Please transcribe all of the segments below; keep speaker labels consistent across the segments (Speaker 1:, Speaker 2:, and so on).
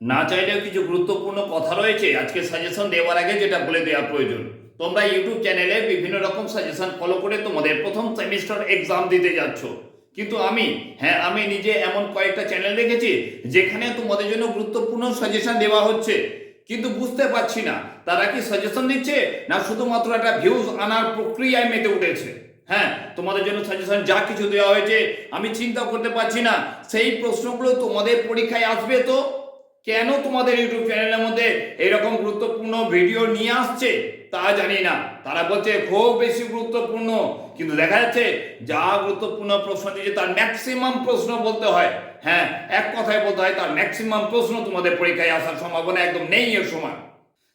Speaker 1: না চাইলেও কিছু গুরুত্বপূর্ণ কথা রয়েছে। আজকে সাজেশন দেওয়ার আগে যেটা বলে দেওয়া প্রয়োজন, তোমরা ইউটিউব চ্যানেলে বিভিন্ন রকম সাজেশন ফলো করে তোমাদের প্রথম সেমিস্টার এক্সাম দিতে যাচ্ছ। কিন্তু আমি হ্যাঁ আমি নিজে এমন কয়েকটা চ্যানেল দেখেছি যেখানে তোমাদের জন্য গুরুত্বপূর্ণ সাজেশন দেওয়া হচ্ছে। কিন্তু বুঝতে পারছি না, তারা কি সাজেশন দিচ্ছে না শুধুমাত্র একটা ভিউজ আনার প্রক্রিয়ায় মেতে উঠেছে? হ্যাঁ তোমাদের জন্য সাজেশন যা কিছু দেওয়া হয়েছে, আমি চিন্তা করতে পারছি না। সেই প্রশ্নগুলো তোমাদের পরীক্ষায় আসবে তো? কেন তোমাদের ইউটিউব চ্যানেলের মধ্যে এরকম গুরুত্বপূর্ণ ভিডিও নিয়ে আসছে তা জানি না। তারা বলছে খুব বেশি গুরুত্বপূর্ণ। কিন্তু দেখা যাচ্ছে যা গুরুত্বপূর্ণ প্রশ্ন দিয়েছে তার ম্যাক্সিমাম প্রশ্ন বলতে হয়। হ্যাঁ এক কথায় বলতে হয় তার ম্যাক্সিমাম প্রশ্ন তোমাদের পরীক্ষায় আসার সম্ভাবনা একদম নেই এর সময়।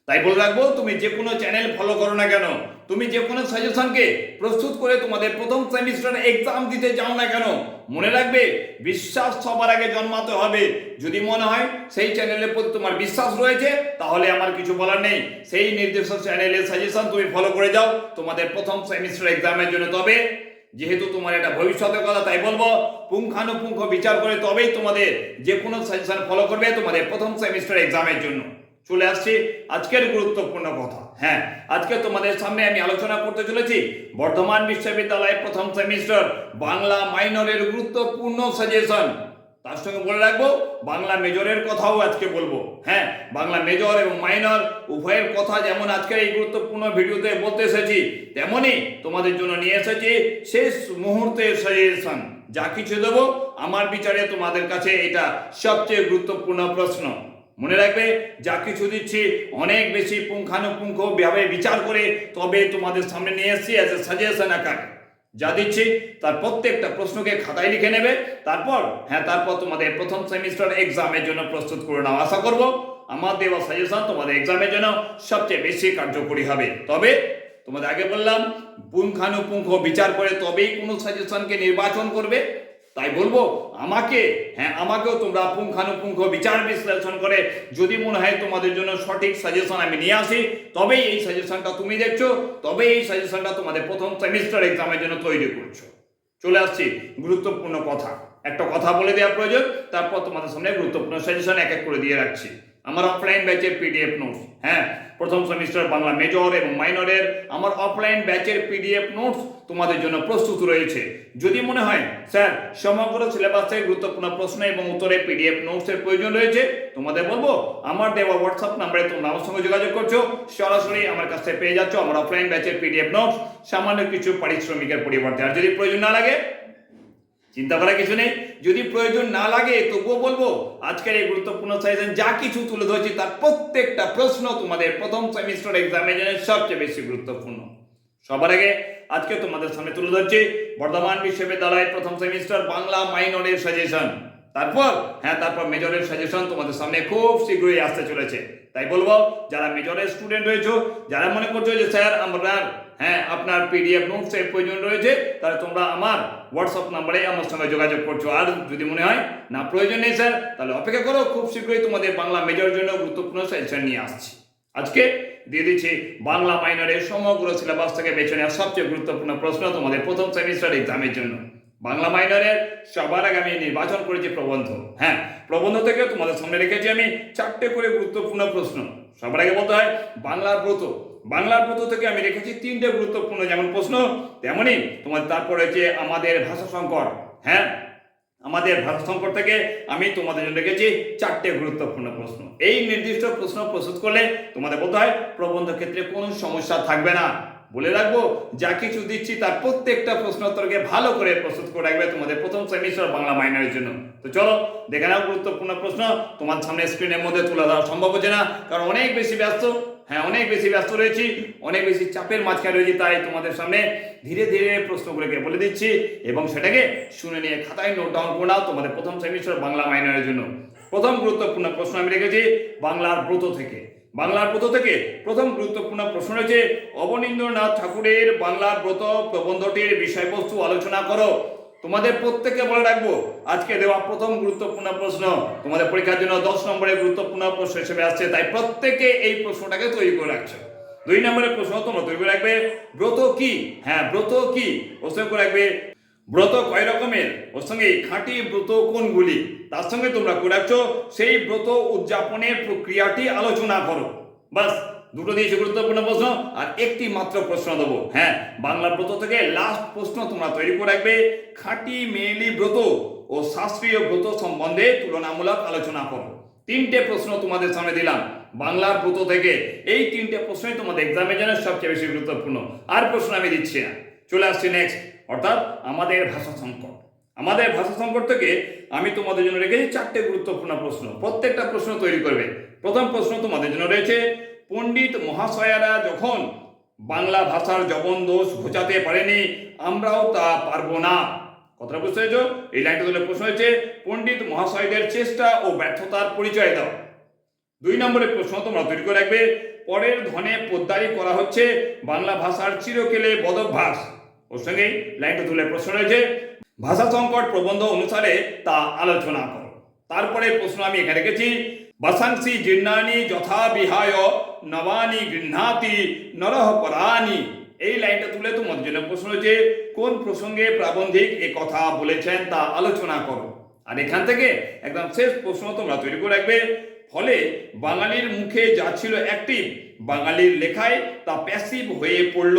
Speaker 1: তাই বলে রাখব, তুমি যে কোনো চ্যানেল ফলো করো না কেন? তুমি যে কোনো সাজেশনকে প্রস্তুত করে তোমাদের প্রথম সেমিস্টার এক্সাম দিতে যাও না কেন? মনে রাখবে, বিশ্বাস সবার আগে জন্মাতে হবে। যদি মনে হয় সেই চ্যানেলের প্রতি তোমার বিশ্বাস রয়েছে, তাহলে আমার কিছু বলার নেই। সেই নির্দিষ্ট চ্যানেলের সাজেশন তুমি ফলো করে যাও তোমাদের প্রথম সেমিস্টার এক্সামের জন্য। তবে যেহেতু তোমার এটা ভবিষ্যতের কথা, তাই বলব, পুঙ্খানুপুঙ্খ বিচার করে তবেই তোমাদের যে কোনো সাজেশন ফলো করবে তোমাদের প্রথম সেমিস্টার এক্সামের জন্য। চলে আসছি আজকের গুরুত্বপূর্ণ কথা। হ্যাঁ আজকে তোমাদের সামনে আমি আলোচনা করতে চলেছি বর্ধমান বিশ্ববিদ্যালয়ের প্রথম সেমিস্টার বাংলা মাইনরের গুরুত্বপূর্ণ সাজেশন। তার সঙ্গে বলে রাখব, বাংলা মেজরের কথাও আজকে বলব। হ্যাঁ বাংলা মেজর এবং মাইনর উভয়ের কথা যেমন আজকের এই গুরুত্বপূর্ণ ভিডিওতে বলতে এসেছি তেমনই তোমাদের জন্য নিয়ে এসেছি শেষ মুহূর্তের সাজেশন। যা কিছু দেবো, আমার বিচারে তোমাদের কাছে এটা সবচেয়ে গুরুত্বপূর্ণ প্রশ্ন। মনে রাখবে, যা কিছু দিচ্ছি, অনেক বেশি পুঙ্খানুপুঙ্খ ভাবে বিচার করে তবে তোমাদের সামনে নিয়ে এসেছি অ্যাজ এ সাজেশন আকারে। যা দিচ্ছি, তার প্রত্যেকটা প্রশ্নকে খাতায় লিখে নেবে, তারপর হ্যাঁ তারপর তোমাদের প্রথম সেমিস্টার এক্সামের জন্য প্রস্তুত করে নাও। আশা করব, আমার দেওয়া সাজেশন তোমাদের এক্সামের জন্য সবচেয়ে বেশি কার্যকরী হবে। তবে, তোমাদের আগে বললাম, পুঙ্খানুপুঙ্খ বিচার করে তবেই কোনো সাজেশনকে নির্বাচন করবে। তাই বলব, আমাকে হ্যাঁ আমাকেও তোমরা পুঙ্খানুপুঙ্খ বিচার বিশ্লেষণ করে, যদি মনে হয় তোমাদের জন্য সঠিক সাজেশন আমি নিয়ে আসি, তবেই এই সাজেশনটা তুমি দেখছ, তবেই এই সাজেশনটা তোমাদের প্রথম সেমিস্টার এক্সামের জন্য তৈরি করছ। চলে আসছি, গুরুত্বপূর্ণ কথা। একটা কথা বলে দেওয়া প্রয়োজন, তারপর তোমাদের সামনে গুরুত্বপূর্ণ সাজেশন এক এক করে দিয়ে রাখছি। আমার অফলাইন ব্যাচের পিডিএফ নোটস হ্যাঁ? প্রথম সেমিস্টার বাংলা মেজর এবং মাইনরের আমার অফলাইন ব্যাচের পিডিএফ নোটস তোমাদের জন্য প্রস্তুত রয়েছে। যদি মনে হয়, স্যার, সমগ্র সিলেবাসের গুরুত্বপূর্ণ প্রশ্ন এবং উত্তরে পিডিএফ নোটসের প্রয়োজন রয়েছে, তোমাদের বলব, আমার দেওয়া হোয়াটসঅ্যাপ নাম্বারে তোমরা আমার সঙ্গে যোগাযোগ করছ। সরাসরি আমার কাছ পেয়ে যাচ্ছ আমার অফলাইন ব্যাচের পিডিএফ নোটস সামান্য কিছু পারিশ্রমিকের পরিবর্তে, আর যদি প্রয়োজন না লাগে, চিন্তা করার কিছু নেই। যদি প্রয়োজন না লাগে, তবুও বলব, আজকের এই গুরুত্বপূর্ণ সাজেশন যা কিছু তুলে ধরেছি, তার প্রত্যেকটা প্রশ্ন তোমাদের প্রথম সেমিস্টার এক্সামের জন্য সবচেয়ে বেশি গুরুত্বপূর্ণ। সবার আগে আজকে তোমাদের সামনে তুলে ধরছি, বর্ধমান বিশ্ববিদ্যালয়ের প্রথম সেমিস্টার বাংলা মাইনরের সাজেশন তারপর হ্যাঁ তারপর মেজরের সাজেশন তোমাদের সামনে খুব শীঘ্রই আসতে চলেছে। তাই বলব, যারা মেজরের স্টুডেন্ট রয়েছো, যারা মনে করছ যে, স্যার, আমরা হ্যাঁ আপনার পিডিএফ নোটস এর প্রয়োজন রয়েছে, তাহলে তোমরা আমার হোয়াটসঅ্যাপ নাম্বারে আমার সঙ্গে যোগাযোগ করছ। আর যদি মনে হয় না প্রয়োজন নেই, স্যার, তাহলে অপেক্ষা করো, খুব শীঘ্রই তোমাদের বাংলা মেজর জন্য গুরুত্বপূর্ণ সাজেশন নিয়ে আসছি। আজকে দিয়ে দিচ্ছি বাংলা মাইনরের সমগ্র সিলেবাস থেকে বেছে নেওয়া সবচেয়ে গুরুত্বপূর্ণ প্রশ্ন তোমাদের প্রথম সেমিস্টার এক্সামের জন্য। বাংলা মাইনরের সবার আগে আমি নির্বাচন করেছি প্রবন্ধ। হ্যাঁ প্রবন্ধ থেকে তোমাদের সামনে রেখেছি আমি চারটে করে গুরুত্বপূর্ণ প্রশ্ন। সবার আগে বলতে হয় বাংলার ব্রত। বাংলার ব্রত থেকে আমি রেখেছি তিনটে গুরুত্বপূর্ণ যেমন প্রশ্ন তেমনই তোমার তারপর রয়েছে আমাদের ভাষা সংকট। হ্যাঁ? আমাদের ভাষা সংকট থেকে আমি তোমাদের জন্য রেখেছি চারটে গুরুত্বপূর্ণ প্রশ্ন। এই নির্দিষ্ট প্রশ্ন প্রস্তুত করলে তোমাদের বলতে হয় প্রবন্ধ ক্ষেত্রে কোনো সমস্যা থাকবে না। বলে রাখব, যা কিছু দিচ্ছি তার প্রত্যেকটা প্রশ্ন উত্তরকে ভালো করে প্রস্তুত করে রাখবে তোমাদের প্রথম সেমিস্টার বাংলা মাইনারের জন্য। তো চলো, দেখে নাও গুরুত্বপূর্ণ প্রশ্ন। তোমার সামনে স্ক্রিনের মধ্যে তুলে ধরা সম্ভব হচ্ছে না, কারণ অনেক বেশি ব্যস্ত। হ্যাঁ অনেক বেশি ব্যস্ত রয়েছি, অনেক বেশি চাপের মাঝখানে রয়েছি, তাই তোমাদের সামনে ধীরে ধীরে প্রশ্নগুলোকে বলে দিচ্ছি এবং সেটাকে শুনে নিয়ে খাতায় নোট ডাউন করে নাও তোমাদের প্রথম সেমিস্টার বাংলা মাইনারের জন্য। প্রথম গুরুত্বপূর্ণ প্রশ্ন আমি রেখেছি বাংলার ব্রত থেকে। বাংলার ব্রত থেকে প্রথম গুরুত্বপূর্ণ প্রশ্ন রয়েছে, অবনীন্দ্রনাথ ঠাকুরের বাংলার ব্রত প্রবন্ধটির বিষয়বস্তু আলোচনা করো। তোমাদের প্রত্যেককে বলে রাখব, আজকে দেওয়া প্রথম গুরুত্বপূর্ণ প্রশ্ন। তোমাদের পরীক্ষার জন্য দশ নম্বরের গুরুত্বপূর্ণ প্রশ্ন হিসেবে আসছে, তাই প্রত্যেকে এই প্রশ্নটাকে তৈরি করে রাখছো। দুই নম্বরের প্রশ্ন তোমরা তৈরি করে রাখবে, ব্রত কি? হ্যাঁ ব্রত কি? প্রশ্ন করে রাখবে, ব্রত কয় রকমের? ওর সঙ্গে খাঁটি ব্রত কোনগুলি? তার সঙ্গে তোমরা করে রাখছো, সেই ব্রত উদযাপনের প্রক্রিয়াটি আলোচনা করো। বাস দুটো দিয়েছে গুরুত্বপূর্ণ প্রশ্ন আর একটি মাত্র প্রশ্ন দেবো। হ্যাঁ বাংলা ব্রত থেকে লাস্ট প্রশ্ন তোমরা তৈরি করে রাখবে। খাঁটি, মেয়েলি ব্রত ও শাস্ত্রীয় ব্রত সম্বন্ধে তুলনামূলক আলোচনা করো। তিনটে প্রশ্ন তোমাদের সামনে দিলাম। বাংলার ব্রত থেকে এই তিনটে প্রশ্নই তোমাদের এক্সামের জন্য সবচেয়ে বেশি গুরুত্বপূর্ণ। আর প্রশ্ন আমি দিচ্ছি না। চলে আসছি নেক্সট অর্থাৎ আমাদের ভাষা সংকট। আমাদের ভাষা সংকট থেকে আমি তোমাদের জন্য রেখেছি চারটে গুরুত্বপূর্ণ প্রশ্ন। প্রত্যেকটা প্রশ্ন তৈরি করবে। প্রথম প্রশ্ন তোমাদের জন্য রয়েছে পণ্ডিত মহাশয়ারা যখন বাংলা ভাষার জবন দোষ ঘোচাতে পারেনি, আমরাও তা পারব না। কথাটা বুঝতে পেরেছ? এই লাইনটা তুলে প্রশ্ন হয়েছে, পণ্ডিত মহাশয়দের চেষ্টা ও ব্যর্থতার পরিচয় দাও। দুই নম্বরের প্রশ্ন তোমরা তৈরি করে রাখবে, পরের ধনে পোদ্দারি করা হচ্ছে বাংলা ভাষার চিরকেলে বদভ্যাস। ওর সঙ্গে লাইনটা তুলে প্রশ্ন রয়েছে, ভাষা সংকট প্রবন্ধ অনুসারে তা আলোচনা করো। তারপরে প্রশ্ন আমি এখানে রেখেছি বাসাংসি জীর্ণানি যথা বিহায় নবানি গৃহাতি নরহ পরানি এই লাইনটা তুলে তোমাদের জন্য প্রশ্ন হচ্ছে কোন প্রসঙ্গে প্রাবন্ধিক এ কথা বলেছেন তা আলোচনা করো। আর এখান থেকে একদম শেষ প্রশ্ন তোমরা তৈরি করে রাখবে, ফলে বাঙালির মুখে যা ছিল অ্যাক্টিভ বাঙালির লেখায় তা প্যাসিভ হয়ে পড়ল।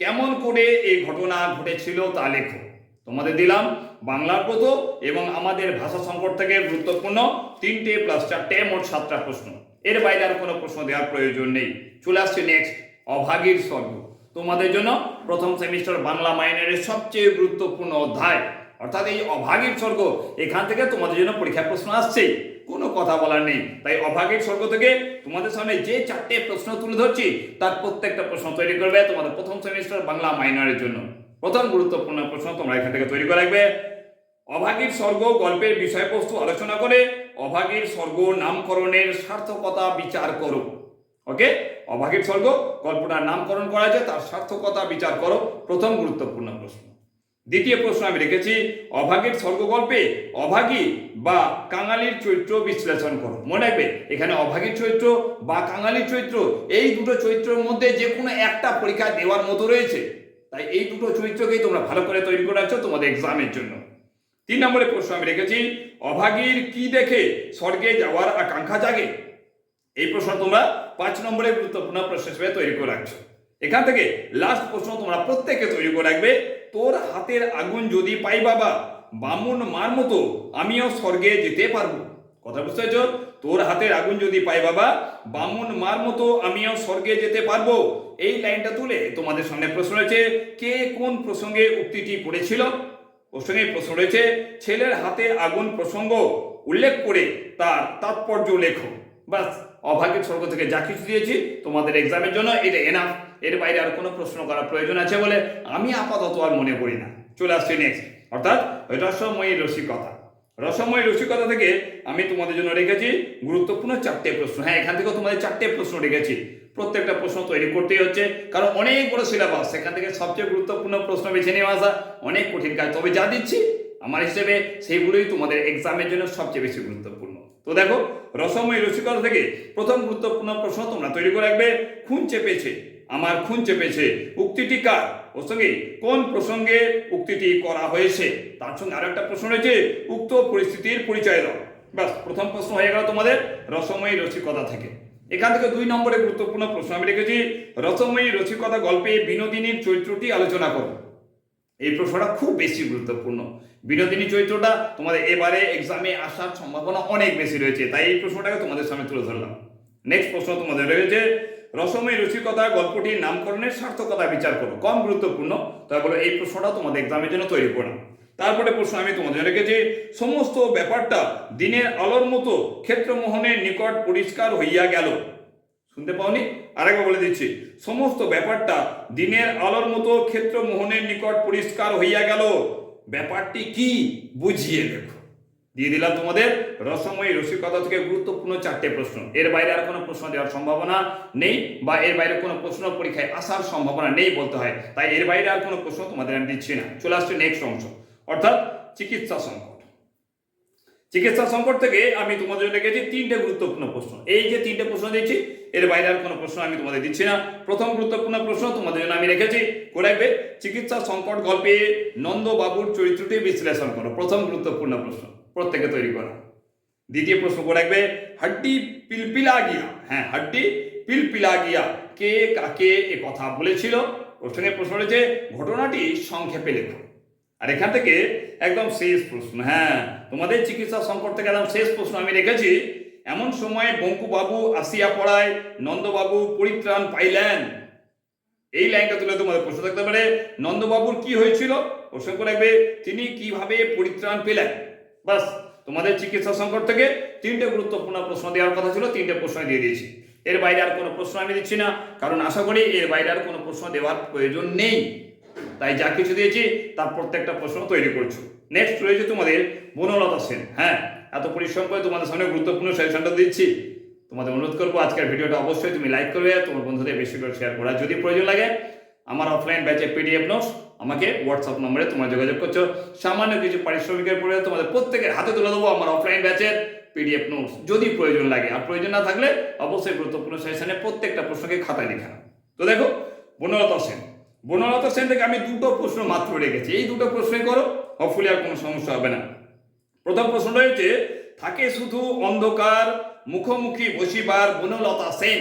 Speaker 1: কেমন করে এই ঘটনা ঘটেছিল তা লেখো। তোমাদের দিলাম বাংলার ব্রত এবং আমাদের ভাষা সংকট থেকে গুরুত্বপূর্ণ তিনটে প্লাস চারটে মোট সাতটা প্রশ্ন। এর বাইরে আর কোনো প্রশ্ন দেওয়ার প্রয়োজন নেই। চলে আসছে নেক্সট অভাগীর স্বর্গ। তোমাদের জন্য প্রথম সেমিস্টার বাংলা মাইনারের সবচেয়ে গুরুত্বপূর্ণ অধ্যায়। অর্থাৎ এই অভাগীর স্বর্গ, এখান থেকে তোমাদের জন্য পরীক্ষা প্রশ্ন আসছেই কোনো কথা বলার নেই। তাই অভাগীর স্বর্গ থেকে তোমাদের সামনে যে চারটে প্রশ্ন তুলে ধরছি, তার প্রত্যেকটা প্রশ্ন তৈরি করবে তোমাদের প্রথম সেমিস্টার বাংলা মাইনরের জন্য। প্রথম গুরুত্বপূর্ণ প্রশ্ন তোমরা এখান থেকে তৈরি করে রাখবে। অভাগীর স্বর্গ গল্পের বিষয়বস্তু আলোচনা করে অভাগীর স্বর্গ নামকরণের সার্থকতা বিচার করো। ওকে অভাগীর স্বর্গ, গল্পটার নামকরণ করা আছে তার সার্থকতা বিচার করো। প্রথম গুরুত্বপূর্ণ প্রশ্ন। দ্বিতীয় প্রশ্ন আমি রেখেছি, অভাগীর স্বর্গ গল্পে অভাগী বা কাঙালির চরিত্র বিশ্লেষণ করো। মনে রাখবে, এখানে অভাগীর চরিত্র বা কাঙালির চরিত্র, এই দুটো চরিত্রের মধ্যে যে কোনো একটা পরীক্ষা দেওয়ার মতো রয়েছে। তাই এই দুটো চরিত্রকেই তোমরা ভালো করে তৈরি করে রাখছো তোমাদের এক্সামের জন্য। তিন নম্বরের প্রশ্ন আমি রেখেছি, অভাগীর কি দেখে স্বর্গে যাওয়ার আকাঙ্ক্ষা জাগে? এই প্রশ্ন তোমরা পাঁচ নম্বরের গুরুত্বপূর্ণ প্রশ্ন হিসেবে তৈরি করে রাখছো। এখান থেকে লাস্ট প্রশ্ন তোমরা প্রত্যেকে তৈরি করে রাখবে, তোর হাতের আগুন যদি পাই বাবা, বামুন মার মতো আমিও স্বর্গে যেতে পারব। কথা বুঝতে পেরেছ? তোর হাতের আগুন যদি পাই বাবা, বামুন মার মতো আমিও স্বর্গে যেতে পারব। এই লাইনটা তুলে তোমাদের সামনে প্রশ্ন রয়েছে, কে কোন প্রসঙ্গে উক্তিটি পড়েছিল? প্রসঙ্গে প্রশ্ন রয়েছে, ছেলের হাতে আগুন প্রসঙ্গ উল্লেখ করে তার তাৎপর্য লেখো। বাস অভাগের স্বর্গ থেকে যা কিছু দিয়েছি, তোমাদের এক্সামের জন্য এটা এনাফ এর বাইরে আর কোনো প্রশ্ন করার প্রয়োজন আছে বলে আমি আপাতত আর মনে করি না। চলে আসছি নেক্সট অর্থাৎ রসময়ী রসিকতা। রসময়ী রসিকতা থেকে আমি তোমাদের জন্য রেখেছি গুরুত্বপূর্ণ চারটে প্রশ্ন। হ্যাঁ এখান থেকেও তোমাদের চারটে প্রশ্ন রেখেছি। প্রত্যেকটা প্রশ্ন তৈরি করতেই হচ্ছে। কারণ অনেক বড় সিলেবাস সেখান থেকে সবচেয়ে গুরুত্বপূর্ণ প্রশ্ন বেছে নিয়ে আসা অনেক কঠিন কাজ। তবে যা দিচ্ছি, আমার হিসেবে সেইগুলোই তোমাদের এক্সামের জন্য সবচেয়ে বেশি গুরুত্বপূর্ণ। তো দেখো রসময় রসিকতা থেকে প্রথম গুরুত্বপূর্ণ প্রশ্ন তোমরা তৈরি করে রাখবে। খুন চেপেছে, আমার খুন চেপেছে, উক্তিটি কার? ওর সঙ্গে কোন প্রসঙ্গে উক্তিটি করা হয়েছে? তার সঙ্গে আরও একটা প্রশ্ন রয়েছে, উক্ত পরিস্থিতির পরিচয় দাও। ব্যাস, প্রথম প্রশ্ন হয়ে গেল তোমাদের রসময় রসিকতা থেকে। এখান থেকে দুই নম্বরে গুরুত্বপূর্ণ প্রশ্ন। আমি রেখেছি রসময়ী রসিকতা গল্পে বিনোদিনীর চরিত্রটি আলোচনা করো। এই প্রশ্নটা খুব বেশি গুরুত্বপূর্ণ। বিনোদিনী চরিত্রটা তোমাদের এবারে এক্সামে আসার সম্ভাবনা অনেক বেশি রয়েছে, তাই এই প্রশ্নটাকে তোমাদের সামনে তুলে ধরলাম। নেক্সট প্রশ্ন তোমাদের রয়েছে, রসময় রসিকতা গল্পটির নামকরণের সার্থকতা বিচার করো। কম গুরুত্বপূর্ণ, তাই বলে এই প্রশ্নটা তোমাদের এক্সামের জন্য তৈরি করলাম। তারপরে প্রশ্ন আমি তোমাদের রেখেছি, সমস্ত ব্যাপারটা দিনের আলোর মতো ক্ষেত্রমোহনের নিকট পরিষ্কার হইয়া গেল। শুনতে পাওনি? আরেকবার বলে দিচ্ছি, সমস্ত ব্যাপারটা দিনের আলোর মতো ক্ষেত্র মোহনের নিকট পরিষ্কার হইয়া গেল। ব্যাপারটি কি বুঝিয়ে দেখো। দিয়ে দিলাম তোমাদের রসময়ী রসিকতা থেকে গুরুত্বপূর্ণ চারটে প্রশ্ন। এর বাইরে আর কোনো প্রশ্ন দেওয়ার সম্ভাবনা নেই বা এর বাইরে কোনো প্রশ্ন পরীক্ষায় আসার সম্ভাবনা নেই বলতে হয়। তাই এর বাইরে আর কোনো প্রশ্ন তোমাদের আমি দিচ্ছি না। চলে আসছে নেক্সট অংশ। অর্থাৎ চিকিৎসা সংকট। চিকিৎসা সংকট থেকে আমি তোমাদের জন্য রেখেছি তিনটে গুরুত্বপূর্ণ প্রশ্ন। এই যে তিনটে প্রশ্ন দিচ্ছি এর বাইরে আর কোনো প্রশ্ন আমি তোমাদের দিচ্ছি না। প্রথম গুরুত্বপূর্ণ প্রশ্ন তোমাদের জন্য আমি রেখেছি কোরাইবে চিকিৎসা সংকট গল্পে নন্দবাবুর চরিত্রটি বিশ্লেষণ করো। প্রথম গুরুত্বপূর্ণ প্রশ্ন, প্রত্যেকে তৈরি করা। দ্বিতীয় প্রশ্ন করে রাখবে? হাড্ডি পিলপিলা গিয়া। হ্যাঁ হাড্ডি পিলপিলা গিয়া। কে কাকে এ কথা বলেছিল? প্রশ্নের প্রশ্ন রয়েছে, ঘটনাটি সংক্ষেপে লেখো। আর এখান থেকে একদম শেষ প্রশ্ন। হ্যাঁ তোমাদের চিকিৎসা সংকট থেকে একদম শেষ প্রশ্ন আমি রেখেছি। এমন সময় বঙ্কুবাবু আসিয়া পড়ায় নন্দবাবু পরিত্রাণ পাইলেন। এই লাইনটা তুলে তোমাদের প্রশ্ন থাকতে পারে, নন্দবাবুর কি হয়েছিল? প্রশ্ন করে রাখবে, তিনি কীভাবে পরিত্রাণ পেলেন? বাস, তোমাদের চিকিৎসা সংকট থেকে তিনটে গুরুত্বপূর্ণ প্রশ্ন দেওয়ার কথা ছিল, তিনটে প্রশ্ন দিয়ে দিয়েছি। এর বাইরে আর কোনো প্রশ্ন আমি দিচ্ছি না, কারণ আশা করি এর বাইরে আর কোনো প্রশ্ন দেওয়ার প্রয়োজন নেই। তাই যা কিছু দিয়েছি, তার প্রত্যেকটা প্রশ্ন তৈরি করছ। নেক্সট রয়েছে তোমাদের বনলতা সেন। হ্যাঁ এত পরিশ্রম করে তোমাদের সামনে গুরুত্বপূর্ণ সাজেশনটা দিচ্ছি। তোমাদের অনুরোধ করব আজকের ভিডিওটা অবশ্যই তুমি লাইক করবে, তোমার বন্ধুদের বেশি করে শেয়ার করা যদি প্রয়োজন লাগে। আমার অফলাইন ব্যাচে পিডিএফ নোটস আমাকে হোয়াটসঅ্যাপ নম্বরে তোমরা যোগাযোগ করছ। সামান্য কিছু পারিশ্রমিকের পরে তোমাদের প্রত্যেকের হাতে তুলে দেবো আমার অফলাইন ব্যাচের পিডিএফ নোটস যদি প্রয়োজন লাগে। আর প্রয়োজন না থাকলে অবশ্যই গুরুত্বপূর্ণ সেশনে প্রত্যেকটা প্রশ্নকে খাতায় লেখা তো দেখো, বনলতা সেন। বনলতা সেন থেকে আমি দুটো প্রশ্ন মাত্র রেখেছি। এই দুটো প্রশ্নই করো হপফুলি আর কোনো সমস্যা হবে না। প্রথম প্রশ্ন রয়েছে থাকে শুধু অন্ধকার, মুখোমুখি বসিবার বনলতা সেন।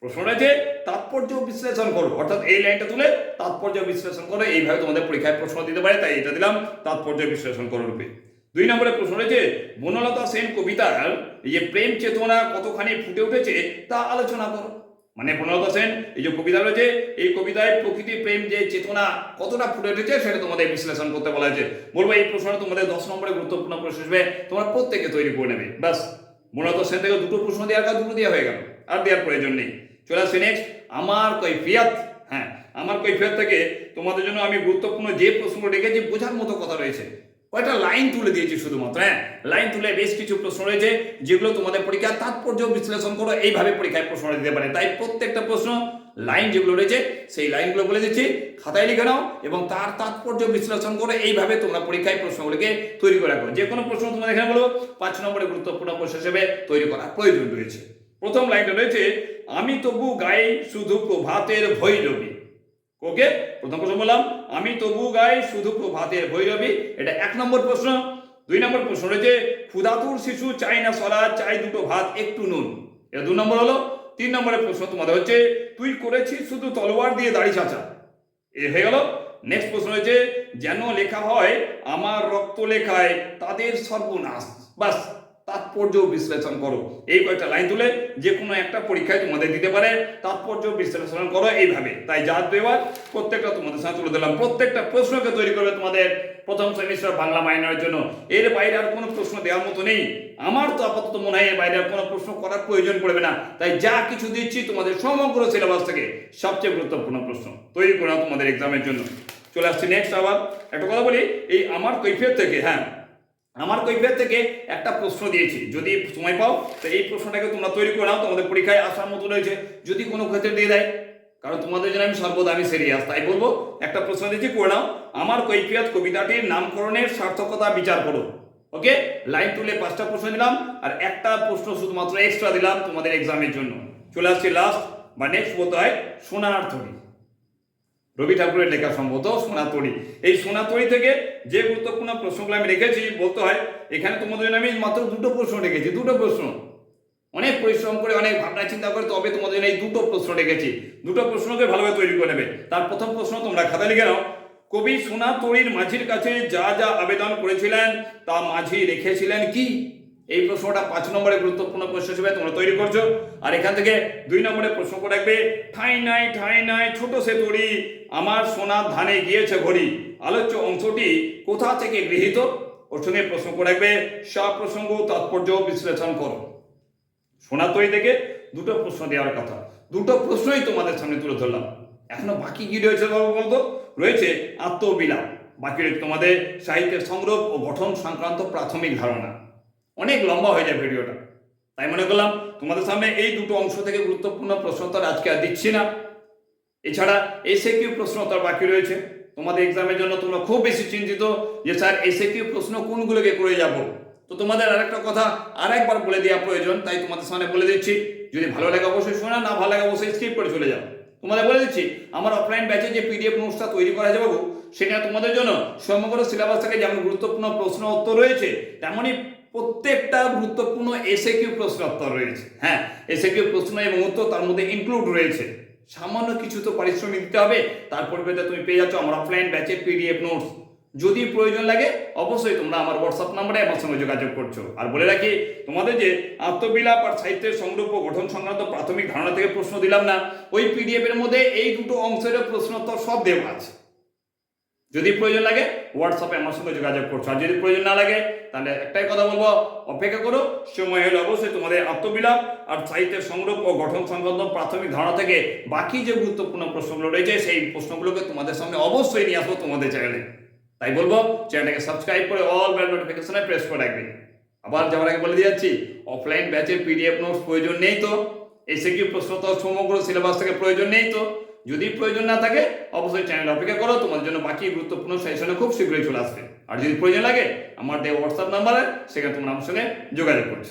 Speaker 1: প্রশ্ন রয়েছে তাৎপর্য বিশ্লেষণ করো। অর্থাৎ এই লাইনটা তুলে তাৎপর্য বিশ্লেষণ করো। এইভাবে তোমাদের পরীক্ষায় প্রশ্ন দিতে পারে, তাই এটা দিলাম, তাৎপর্য বিশ্লেষণ করো রূপে। দুই নম্বরে প্রশ্ন রয়েছে, বনলতা সেন কবিতার যে প্রেম চেতনা কতখানি ফুটে উঠেছে, তা আলোচনা করো। মানে বনলতা সেন এই যে কবিতা রয়েছে, এই কবিতায় প্রকৃতি, প্রেম যে চেতনা কতটা ফুটে উঠেছে সেটা তোমাদের বিশ্লেষণ করতে বলা হয়েছে। বলব এই প্রশ্নটা তোমাদের দশ নম্বরে গুরুত্বপূর্ণ প্রশ্ন হিসেবে তোমরা প্রত্যেকে তৈরি করে নেবে। ব্যাস বনলতা সেন থেকে দুটো প্রশ্ন দেওয়ার কাজ দুটো দেওয়া হয়ে গেল, আর দেওয়ার প্রয়োজন নেই। চলে আসছে নেক্সট আমার কৈফিয়াত হ্যাঁ আমার কৈফিয়াত থেকে তোমাদের জন্য আমি গুরুত্বপূর্ণ যে প্রশ্ন রেখেছি বোঝার মতো কথা রয়েছে। কয়েকটা লাইন তুলে দিয়েছি শুধুমাত্র হ্যাঁ? লাইন তুলে বেশ কিছু প্রশ্ন রয়েছে, যেগুলো তোমাদের পরীক্ষার তাৎপর্য বিশ্লেষণ করো এইভাবে পরীক্ষায় প্রশ্ন দিতে পারে। তাই প্রত্যেকটা প্রশ্ন, লাইন যেগুলো রয়েছে, সেই লাইনগুলো বলে দিচ্ছি, খাতায় লিখে নাও এবং তার তাৎপর্য বিশ্লেষণ করে এইভাবে তোমরা পরীক্ষায় প্রশ্নগুলিকে তৈরি করে রাখো। যে কোনো প্রশ্ন তোমাদের এখানে বলব পাঁচ নম্বরে গুরুত্বপূর্ণ প্রশ্ন হিসেবে তৈরি করা প্রয়োজন রয়েছে। প্রথম লাইনটা রয়েছে, আমি তবু গাই শুধু প্রভাতের ভৈরবী। ওকে প্রথম প্রশ্ন বললাম, আমি তবু গাই শুধু প্রভাতের ভৈরবী, এটা এক নম্বর প্রশ্ন। দুই নম্বর প্রশ্ন রয়েছে, ক্ষুধাতুর শিশু চাই না সরা চাই দুটো ভাত, একটু নুন। এটা দু নম্বর হলো। তিন নম্বরের প্রশ্ন তোমাদের হচ্ছে, তুই করেছিস শুধু তলোয়ার দিয়ে দাড়ি চাচা এ হয়ে গেল। নেক্সট প্রশ্ন হয়েছে যেন লেখা হয়, আমার রক্ত লেখায় তাদের সর্বনাশ। বাস। তাৎপর্য বিশ্লেষণ করো। এই কয়েকটা লাইন তুলে যে কোনো একটা পরীক্ষায় তোমাদের দিতে পারে। তাৎপর্য বিশ্লেষণ করো এইভাবে। তাই যা দেওয়ার প্রত্যেকটা তোমাদের সাথে তুলে দিলাম প্রত্যেকটা প্রশ্নকে তৈরি করবে তোমাদের প্রথম সেমিস্টার বাংলা মাইনরের জন্য। এর বাইরে আর কোনো প্রশ্ন দেওয়ার মতো নেই। আমার তো আপাতত মনে হয় এর বাইরে আর কোনো প্রশ্ন করার প্রয়োজন পড়বে না। তাই যা কিছু দিচ্ছি তোমাদের সমগ্র সিলেবাস থেকে সবচেয়ে গুরুত্বপূর্ণ প্রশ্ন তৈরি করে তোমাদের এক্সামের জন্য। চলে আসছি নেক্সট আবার। একটা কথা বলি, এই আমার কৈফিয়ত থেকে হ্যাঁ আমার কৈফিয়ত থেকে একটা প্রশ্ন দিয়েছি। যদি সময় পাও, তো এই প্রশ্নটাকে তোমরা তৈরি করে নাও, তোমাদের পরীক্ষায় আসার মতো রয়েছে। যদি কোনো ক্ষেত্রে দিয়ে দেয়, কারণ তোমাদের জন্য আমি সর্বদা আমি সিরিয়াস তাই বলব, একটা প্রশ্ন দিয়েছি, করে নাও। আমার কৈফিয়ত কবিতাটির নামকরণের সার্থকতা বিচার করো। ওকে লাইন তুলে পাঁচটা প্রশ্ন দিলাম, আর একটা প্রশ্ন শুধুমাত্র এক্সট্রা দিলাম তোমাদের এক্সামের জন্য। চলে আসছি লাস্ট বা নেক্সট বলতে হয় সোনার তরী রবি ঠাকুরের লেখা সম্ভবত সোনাতড়ি এই সোনাতড়ি থেকে যে গুরুত্বপূর্ণ প্রশ্নগুলো আমি রেখেছি, বলতে হয়, এখানে তোমাদের জন্য আমি মাত্র দুটো প্রশ্ন রেখেছি, দুটো প্রশ্ন। অনেক পরিশ্রম করে, অনেক ভাবনা চিন্তা করে, তবে তোমাদের জন্য এই দুটো প্রশ্ন রেখেছি। দুটো প্রশ্নকে ভালোভাবে তৈরি করে নেবে। তার প্রথম প্রশ্ন তোমরা খাতা লিখে নাও। কবি সোনাতড়ির মাঝির কাছে যা যা আবেদন করেছিলেন, তা মাঝি রেখেছিলেন কি? এই প্রশ্নটা পাঁচ নম্বরে গুরুত্বপূর্ণ প্রশ্ন হিসেবে তোমরা তৈরি করছ। আর এখান থেকে দুই নম্বরে প্রশ্ন করে রাখবে ঠাই নাই ঠাই নাই, ছোট সে আমার সোনার ধানে গিয়েছে ঘড়ি। আলোচ্য অংশটি কোথা থেকে গৃহীত? ওর সঙ্গে প্রশ্ন করে রাখবে সব প্রসঙ্গ, তাৎপর্য, বিশ্লেষণ করো। সোনার তৈরি থেকে দুটো প্রশ্ন দেওয়ার কথা। দুটো প্রশ্নই তোমাদের সামনে তুলে ধরলাম। এখনও বাকি কি রয়েছে বলতো? রয়েছে আত্মবিলাপ। বাকি রয়েছে তোমাদের সাহিত্যের সংগ্রহ ও গঠন সংক্রান্ত প্রাথমিক ধারণা। অনেক লম্বা হয়ে যায় ভিডিওটা। তাই মনে করলাম, তোমাদের সামনে এই দুটো অংশ থেকে গুরুত্বপূর্ণ প্রশ্ন তো আর আজকে আর দিচ্ছি না। এছাড়া এসে কিউ প্রশ্ন তার বাকি রয়েছে। তোমাদের এক্সামের জন্য তোমরা খুব বেশি চিন্তিত যে স্যার এসে কিউ প্রশ্ন কোনগুলোকে করে যাব? তো তোমাদের আরেকটা কথা আরেকবার বলে দেওয়া প্রয়োজন, তাই তোমাদের সামনে বলে দিচ্ছি, যদি ভালো লাগে অবশ্যই শোনা, না ভালো লাগে অবশ্যই স্কিপ করে চলে যাও। তোমাদের বলে দিচ্ছি, আমার অফলাইন ব্যাচে যে পিডিএফ নোটসটা তৈরি করা যাবে সেটা তোমাদের জন্য সমগ্র সিলেবাস থেকে যেমন গুরুত্বপূর্ণ প্রশ্ন উত্তর রয়েছে, তেমনই প্রত্যেকটা গুরুত্বপূর্ণ এসে কিউ প্রশ্ন উত্তর রয়েছে। হ্যাঁ এসে কিউ প্রশ্ন এবং উত্তর তার মধ্যে ইনক্লুড রয়েছে। সামান্য কিছু তো পারিশ্রমিক দিতে হবে, তার পরিবর্তে তুমি পেয়ে যাচ্ছ আমার অফলাইন ব্যাচের পিডিএফ নোটস যদি প্রয়োজন লাগে, অবশ্যই তোমরা আমার হোয়াটসঅ্যাপ নাম্বারে আমার সঙ্গে যোগাযোগ করছ। আর বলে রাখি, তোমাদের যে আত্মবিলাপ আর সাহিত্যের সংরূপ গঠন সংক্রান্ত প্রাথমিক ধারণা থেকে প্রশ্ন দিলাম না, ওই পিডিএফ এর মধ্যে এই দুটো অংশের প্রশ্ন তো সব দেওয়া আছে। যদি প্রয়োজন লাগে হোয়াটসঅ্যাপে আমার সঙ্গে যোগাযোগ করছ। আর যদি প্রয়োজন না লাগে, তাহলে একটাই কথা বলব, অপেক্ষা করো, সময় হলে অবশ্যই তোমাদের আত্মবিলাপ আর সাহিত্যের সংরূপ ও গঠন সংক্রান্ত প্রাথমিক ধারণা থেকে বাকি যে গুরুত্বপূর্ণ প্রশ্নগুলো রয়েছে, সেই প্রশ্নগুলোকে তোমাদের সামনে অবশ্যই নিয়ে আসব তোমাদের চ্যানেলে তাই বলব চ্যানেলটাকে সাবস্ক্রাইব করে অল বেল নোটিফিকেশনে প্রেস করে রাখবে। আবার যাওয়ার আগে বলে দিয়ে যাচ্ছি অফলাইন ব্যাচের পিডিএফ নোটস প্রয়োজন নেই তো। এসে কি প্রশ্ন তো সমগ্র সিলেবাস থেকে প্রয়োজন নেই তো। যদি প্রয়োজন না থাকে, অবশ্যই চ্যানেল অপেক্ষা করো। তোমার জন্য বাকি গুরুত্বপূর্ণ সেশনে খুব শীঘ্রই চলে আসবে। আর যদি প্রয়োজন লাগে, আমার দেওয়া হোয়াটসঅ্যাপ নাম্বারে সেখানে তোমরা আমার সঙ্গে যোগাযোগ করছ।